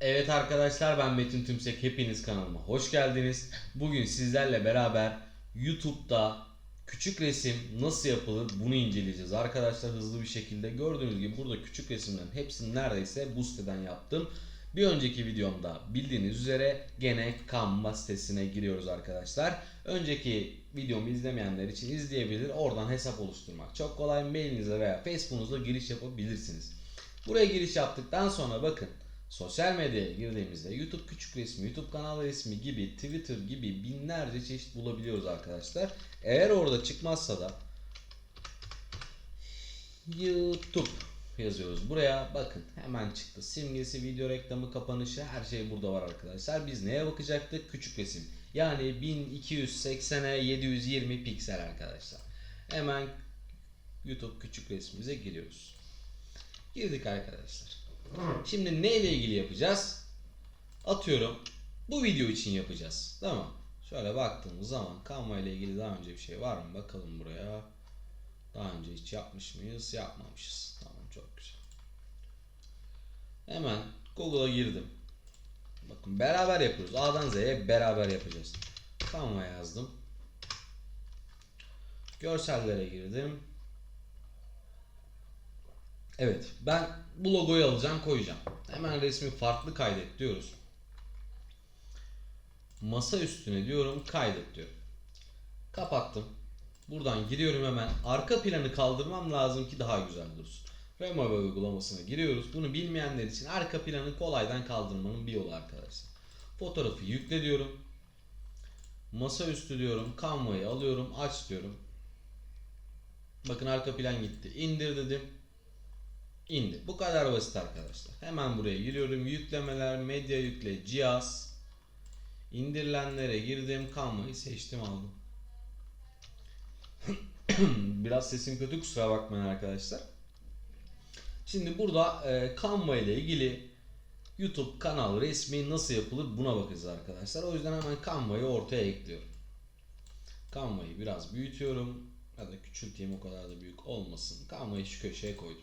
Evet arkadaşlar ben Metin Tümsek hepiniz kanalıma hoş geldiniz. Bugün sizlerle beraber YouTube'da küçük resim nasıl yapılır bunu inceleyeceğiz arkadaşlar hızlı bir şekilde. Gördüğünüz gibi burada küçük resimlerin hepsini neredeyse bu siteden yaptım. Bir önceki videomda bildiğiniz üzere gene Canva sitesine giriyoruz arkadaşlar. Önceki videomu izlemeyenler için izleyebilir. Oradan hesap oluşturmak çok kolay. Mailinize veya Facebook'unuzla giriş yapabilirsiniz. Buraya giriş yaptıktan sonra bakın sosyal medyaya girdiğimizde YouTube küçük resmi, YouTube kanal resmi gibi, Twitter gibi binlerce çeşit bulabiliyoruz arkadaşlar. Eğer orada çıkmazsa da YouTube yazıyoruz. Buraya bakın hemen çıktı. Simgesi, video reklamı, kapanışı her şey burada var arkadaşlar. Biz neye bakacaktık? Küçük resim. Yani 1280'e 720 piksel arkadaşlar. Hemen YouTube küçük resmimize giriyoruz. Girdik arkadaşlar. Şimdi ne ile ilgili yapacağız? Atıyorum bu video için yapacağız. Tamam. Şöyle baktığımız zaman Canva ile ilgili daha önce bir şey var mı? Bakalım buraya. Daha önce hiç yapmış mıyız? Yapmamışız. Tamam çok güzel. Hemen Google'a girdim. Beraber yapıyoruz. A'dan Z'ye beraber yapacağız. Canva yazdım. Görsellere girdim. Evet ben bu logoyu alacağım koyacağım. Hemen resmi farklı kaydet diyoruz. Masa üstüne diyorum kaydet diyorum. Kapattım. Buradan giriyorum hemen. Arka planı kaldırmam lazım ki daha güzel dursun. Remove uygulamasına giriyoruz. Bunu bilmeyenler için arka planı kolaydan kaldırmanın bir yolu arkadaşlar. Fotoğrafı yükle diyorum. Masaüstü diyorum. Canva'yı alıyorum. Aç diyorum. Bakın arka plan gitti. İndir dedim. İndi. Bu kadar basit arkadaşlar. Hemen buraya giriyorum. Yüklemeler, medya yükle, cihaz. İndirilenlere girdim. Canva'yı seçtim aldım. Biraz sesim kötü kusura bakmayın arkadaşlar. Şimdi burada e, Canva ile ilgili YouTube kanal resmi nasıl yapılır buna bakacağız arkadaşlar. O yüzden hemen Canva'yı ortaya ekliyorum. Canva'yı biraz büyütüyorum. Ya da küçülteyim o kadar da büyük olmasın. Canva'yı şu köşeye koydum.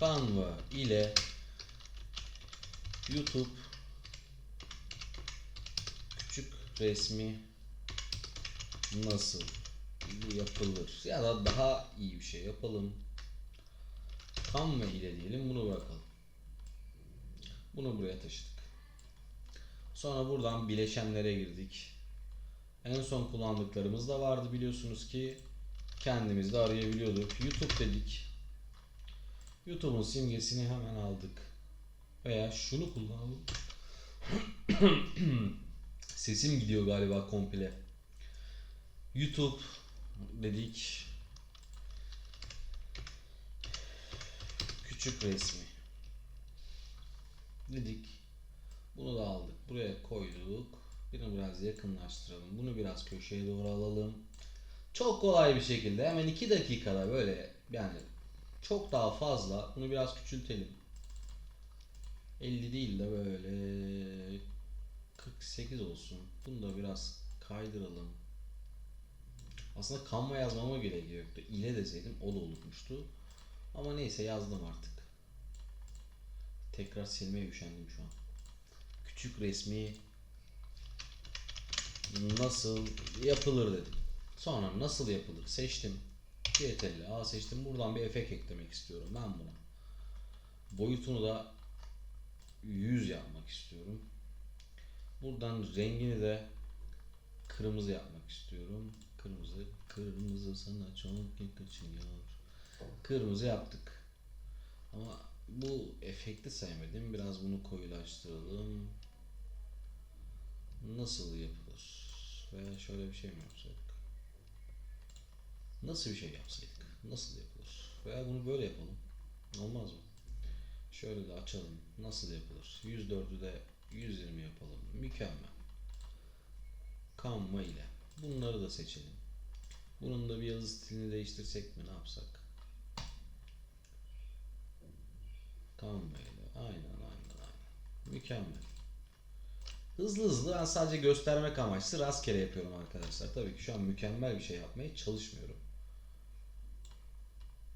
Canva ile YouTube küçük resmi nasıl yapılır ya da daha iyi bir şey yapalım. Canva ile diyelim bunu bırakalım. Bunu buraya taşıdık. Sonra buradan bileşenlere girdik. En son kullandıklarımız da vardı biliyorsunuz ki kendimiz de arayabiliyorduk. YouTube dedik. YouTube'un simgesini hemen aldık. Veya şunu kullanalım. Sesim gidiyor galiba komple. YouTube dedik. Küçük resmi. Dedik. Bunu da aldık. Buraya koyduk. Bunu biraz yakınlaştıralım. Bunu biraz köşeye doğru alalım. Çok kolay bir şekilde hemen 2 dakikada böyle yani çok daha fazla bunu biraz küçültelim. 50 değil de böyle 48 olsun. Bunu da biraz kaydıralım. Aslında Canva yazmama gerek yoktu. İle deseydim o da olurmuştu. Ama neyse yazdım artık. Tekrar silmeye üşendim şu an. Küçük resmi nasıl yapılır dedim. Sonra nasıl yapılır seçtim. CTRL A seçtim. Buradan bir efekt eklemek istiyorum ben buna. Boyutunu da 100 yapmak istiyorum. Buradan rengini de kırmızı yapmak istiyorum. Kırmızı, kırmızı sana çok yakışıyor. Kırmızı yaptık. Ama bu efekti sevmedim. Biraz bunu koyulaştıralım. Nasıl yapılır? Veya şöyle bir şey mi yapsak? Nasıl bir şey yapsaydık? Nasıl yapılır? Veya bunu böyle yapalım. Olmaz mı? Şöyle de açalım. Nasıl yapılır? 104'ü de 120 yapalım. Mükemmel. Canva ile. Bunları da seçelim. Bunun da bir yazı stilini değiştirsek mi? Ne yapsak? Canva ile. Aynen aynen aynen. Mükemmel. Hızlı hızlı ben sadece göstermek amaçlı rastgele yapıyorum arkadaşlar. Tabii ki şu an mükemmel bir şey yapmaya çalışmıyorum.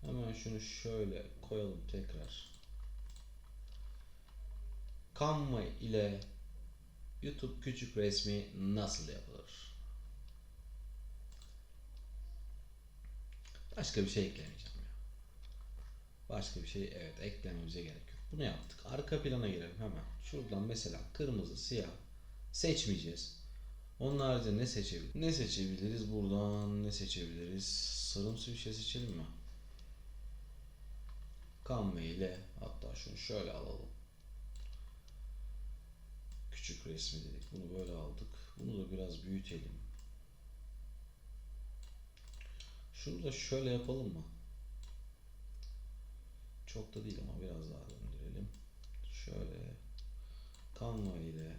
Hemen şunu şöyle koyalım tekrar. Canva ile YouTube küçük resmi nasıl yapılır? Başka bir şey eklemeyeceğim ya. Başka bir şey evet eklememize gerek yok. Bunu yaptık. Arka plana gelelim hemen. Şuradan mesela kırmızı, siyah seçmeyeceğiz. Onun haricinde ne seçebiliriz? Ne seçebiliriz buradan? Ne seçebiliriz? Sarımsı bir şey seçelim mi? Canva ile hatta şunu şöyle alalım. Küçük resmi dedik. Bunu böyle aldık. Bunu da biraz büyütelim. Şunu da şöyle yapalım mı? Çok da değil ama biraz daha döndürelim. Şöyle Canva ile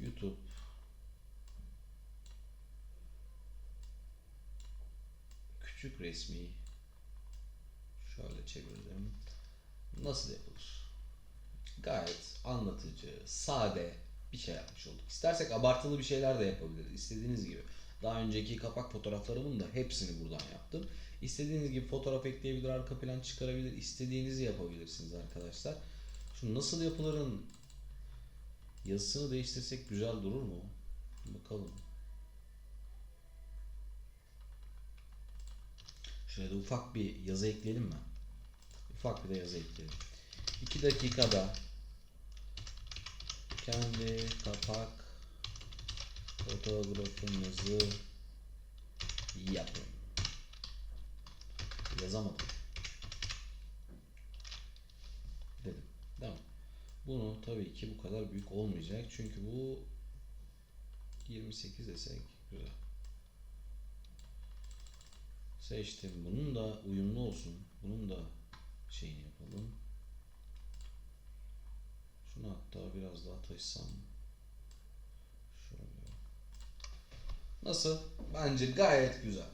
YouTube küçük resmi şöyle çevirdim. Nasıl yapılır? Gayet anlatıcı, sade bir şey yapmış olduk. İstersek abartılı bir şeyler de yapabiliriz. İstediğiniz gibi. Daha önceki kapak fotoğraflarımın da hepsini buradan yaptım. İstediğiniz gibi fotoğraf ekleyebilir, arka plan çıkarabilir, istediğinizi yapabilirsiniz arkadaşlar. Şu nasıl yapılırın yazısını değiştirsek güzel durur mu? Bakalım. Şöyle de ufak bir yazı ekleyelim mi? Ufak bir de yazı ekleyelim. 2 dakikada kendi kapak fotoğrafınızı yapın. Yazamadım. Dedim. Tamam. Bunu tabii ki bu kadar büyük olmayacak. Çünkü bu 28 desek güzel. Seçtim. Bunun da uyumlu olsun. Bunun da şeyini yapalım. Şunu hatta biraz daha taşısam. Nasıl? Bence gayet güzel.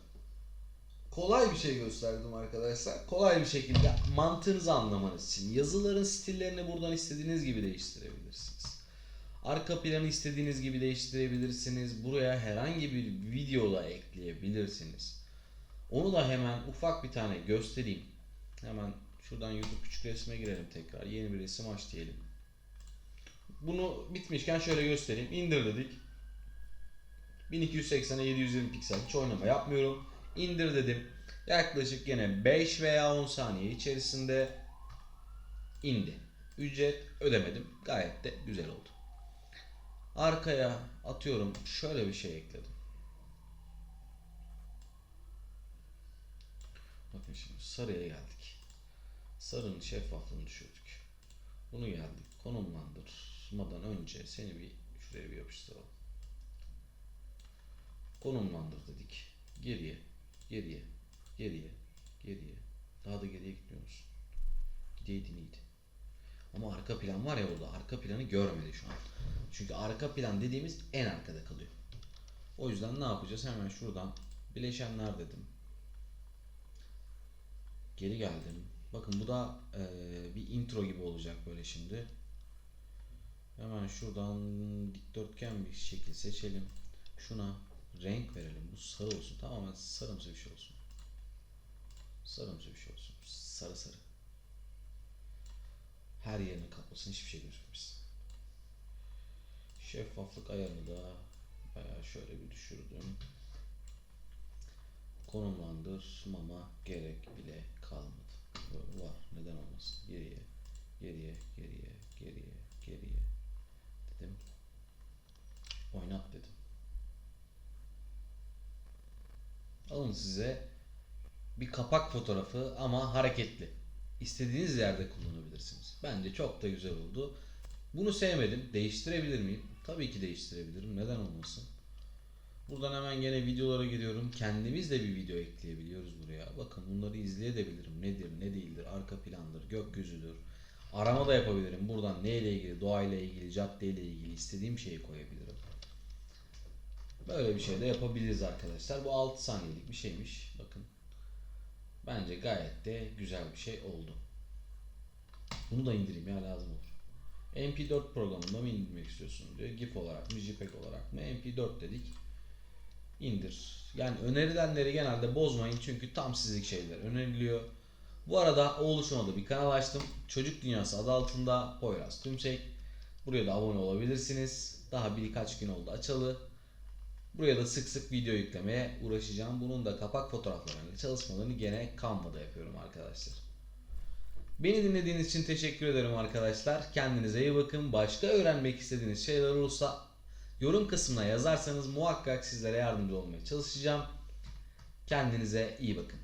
Kolay bir şey gösterdim arkadaşlar. Kolay bir şekilde mantığınızı anlamanız için. Yazıların stillerini buradan istediğiniz gibi değiştirebilirsiniz. Arka planı istediğiniz gibi değiştirebilirsiniz. Buraya herhangi bir video ekleyebilirsiniz. Onu da hemen ufak bir tane göstereyim. Hemen şuradan YouTube küçük resme girelim tekrar. Yeni bir resim aç diyelim. Bunu bitmişken şöyle göstereyim. İndir dedik. 1280'e 720 piksel hiç oynama yapmıyorum. İndir dedim. Yaklaşık yine 5 veya 10 saniye içerisinde indi. Ücret ödemedim. Gayet de güzel oldu. Arkaya atıyorum şöyle bir şey ekledim. Bakın şimdi sarıya geldik. Sarının şeffaflığını düşürdük. Bunu geldik konumlandırmadan önce seni bir şuraya bir yapıştıralım. Konumlandır dedik. Geriye, geriye, geriye, geriye. Daha da geriye gitmiyor musun? Gideydin iyiydi. Ama arka plan var ya orada. Arka planı görmedi şu an. Çünkü arka plan dediğimiz en arkada kalıyor. O yüzden ne yapacağız? Hemen şuradan bileşenler dedim. Geri geldim. Bakın bu da eee, bir intro gibi olacak böyle şimdi. Hemen şuradan dikdörtgen bir şekil seçelim. Şuna renk verelim. Bu sarı olsun. Tamamen sarımsı bir şey olsun. Sarımsı bir şey olsun. Sarı sarı. Her yerini kaplasın. Hiçbir şey gözükmesin. Şeffaflık ayarını da bayağı şöyle bir düşürdüm. Konumlandırmama gerek bile kalmadı. Var. Neden olmasın? Geriye, geriye, geriye dedim. Oynat dedim. Size bir kapak fotoğrafı ama hareketli. İstediğiniz yerde kullanabilirsiniz. Bence çok da güzel oldu. Bunu sevmedim. Değiştirebilir miyim? Tabii ki değiştirebilirim. Neden olmasın? Buradan hemen gene videolara gidiyorum. Kendimiz de bir video ekleyebiliyoruz buraya. Bakın bunları izleyebilirim. Nedir, ne değildir, arka plandır, gökyüzüdür. Arama da yapabilirim. Buradan neyle ilgili, doğayla ilgili, caddeyle ilgili istediğim şeyi koyabilirim. Böyle bir şey de yapabiliriz arkadaşlar. Bu 6 saniyelik bir şeymiş. Bakın. Bence gayet de güzel bir şey oldu. Bunu da indireyim ya lazım olur. MP4 programında mı indirmek istiyorsun diyor. GIF olarak mı, JPEG olarak mı? MP4 dedik. İndir. Yani önerilenleri genelde bozmayın çünkü tam sizlik şeyler öneriliyor. Bu arada o oluşumda bir kanal açtım. Çocuk Dünyası adı altında Poyraz Tümsek. Buraya da abone olabilirsiniz. Daha birkaç gün oldu açalı. Buraya da sık sık video yüklemeye uğraşacağım. Bunun da kapak fotoğraflarını, çalışmalarını gene Canva'da yapıyorum arkadaşlar. Beni dinlediğiniz için teşekkür ederim arkadaşlar. Kendinize iyi bakın. Başka öğrenmek istediğiniz şeyler olursa yorum kısmına yazarsanız muhakkak sizlere yardımcı olmaya çalışacağım. Kendinize iyi bakın.